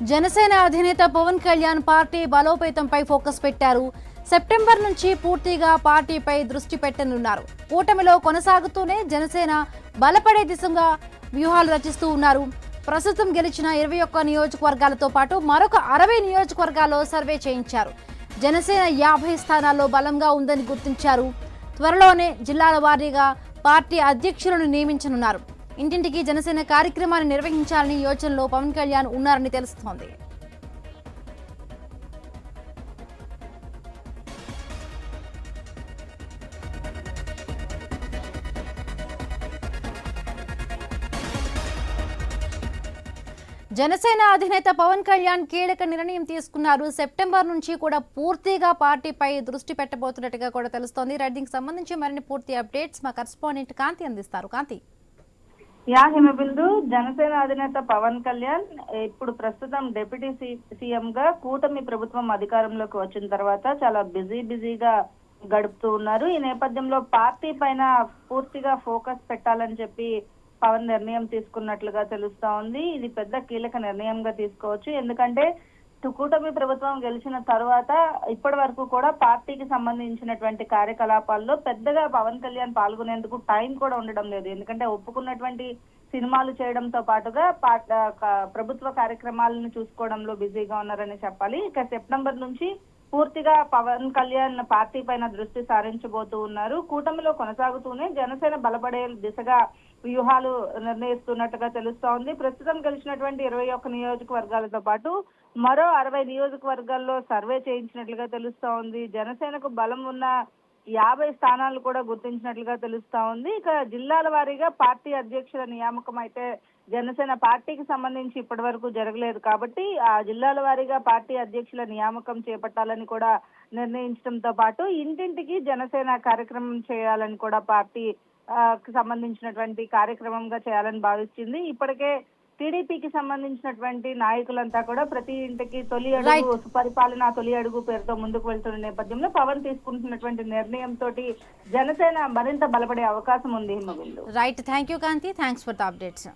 జనసేన అధినేత పవన్ కళ్యాణ్ పార్టీ బలోపేతంపై ఫోకస్ పెట్టారు. సెప్టెంబర్ నుంచి పూర్తిగా పార్టీపై దృష్టి పెట్టనున్నారు. కూటమిలో కొనసాగుతూనే జనసేన బలపడే దిశగా వ్యూహాలు రచిస్తూ ఉన్నారు. ప్రస్తుతం గెలిచిన ఇరవై ఒక్క నియోజకవర్గాలతో పాటు మరొక అరవై నియోజకవర్గాల్లో సర్వే చేయించారు. జనసేన యాభై స్థానాల్లో బలంగా ఉందని గుర్తించారు. త్వరలోనే జిల్లాల వారీగా పార్టీ అధ్యక్షులను నియమించనున్నారు. ఇంటింటికి జనసేన కార్యక్రమాన్ని నిర్వహించాలని యోచనలో పవన్ కళ్యాణ్ ఉన్నారని తెలుస్తోంది. జనసేన అధినేత పవన్ కళ్యాణ్ కీలక నిర్ణయం తీసుకున్నారు. సెప్టెంబర్ నుంచి కూడా పూర్తిగా పార్టీపై దృష్టి పెట్టబోతున్నట్టుగా కూడా తెలుస్తోంది. రైడింగ్ సంబంధించి మరిన్ని పూర్తి అప్డేట్స్ మా కరస్పాండెంట్ కాంతి అందిస్తారు. కాంతి. యా హిమబిందు జనసేన అధినేత పవన్ కళ్యాణ్ ఇప్పుడు ప్రస్తుతం డిప్యూటీ సీఎం గా కూటమి ప్రభుత్వం అధికారంలోకి వచ్చిన తర్వాత చాలా బిజీ బిజీగా గడుపుతూ ఉన్నారు. ఈ నేపథ్యంలో పార్టీ పైన పూర్తిగా ఫోకస్ పెట్టాలని చెప్పి పవన్ నిర్ణయం తీసుకున్నట్లుగా తెలుస్తా ఉంది. ఇది పెద్ద కీలక నిర్ణయంగా తీసుకోవచ్చు. ఎందుకంటే కూటమి ప్రభుత్వం గెలిచిన తర్వాత ఇప్పటి వరకు కూడా పార్టీకి సంబంధించినటువంటి కార్యకలాపాల్లో పెద్దగా పవన్ కళ్యాణ్ పాల్గొనేందుకు టైం కూడా ఉండడం లేదు. ఎందుకంటే ఒప్పుకున్నటువంటి సినిమాలు చేయడంతో పాటుగా ప్రభుత్వ కార్యక్రమాలను చూసుకోవడంలో బిజీగా ఉన్నారని చెప్పాలి. ఇక సెప్టెంబర్ నుంచి పూర్తిగా పవన్ కళ్యాణ్ పార్టీ పైన దృష్టి సారించబోతూ ఉన్నారు. కూటమిలో కొనసాగుతూనే జనసేన బలపడే దిశగా వ్యూహాలు నిర్ణయిస్తున్నట్టుగా తెలుస్తోంది. ప్రస్తుతం గెలిచినటువంటి ఇరవై ఒక్క నియోజకవర్గాలతో పాటు మరో అరవై నియోజకవర్గాల్లో సర్వే చేయించినట్లుగా తెలుస్తోంది. జనసేనకు బలం ఉన్న యాభై స్థానాలు కూడా గుర్తించినట్లుగా తెలుస్తా ఉంది ఇక జిల్లాల వారీగా పార్టీ అధ్యక్షుల నియామకం అయితే జనసేన పార్టీకి సంబంధించి ఇప్పటి వరకు జరగలేదు కాబట్టి ఆ జిల్లాల వారీగా పార్టీ అధ్యక్షుల నియామకం చేపట్టాలని కూడా నిర్ణయించడంతో పాటు ఇంటింటికి జనసేన కార్యక్రమం చేయాలని కూడా పార్టీ సంబంధించినటువంటి కార్యక్రమంగా చేయాలని భావిస్తుంది. ఇప్పటికే టీడీపీకి సంబంధించినటువంటి నాయకులంతా కూడా ప్రతి ఇంటికి తొలి అడుగు సుపరిపాలన తొలి అడుగు పేరుతో ముందుకు వెళ్తున్న నేపథ్యంలో పవన్ తీసుకుంటున్నటువంటి నిర్ణయం తోటి జనసేన మరింత బలపడే అవకాశం ఉంది right thank you Kanthi thanks for the updates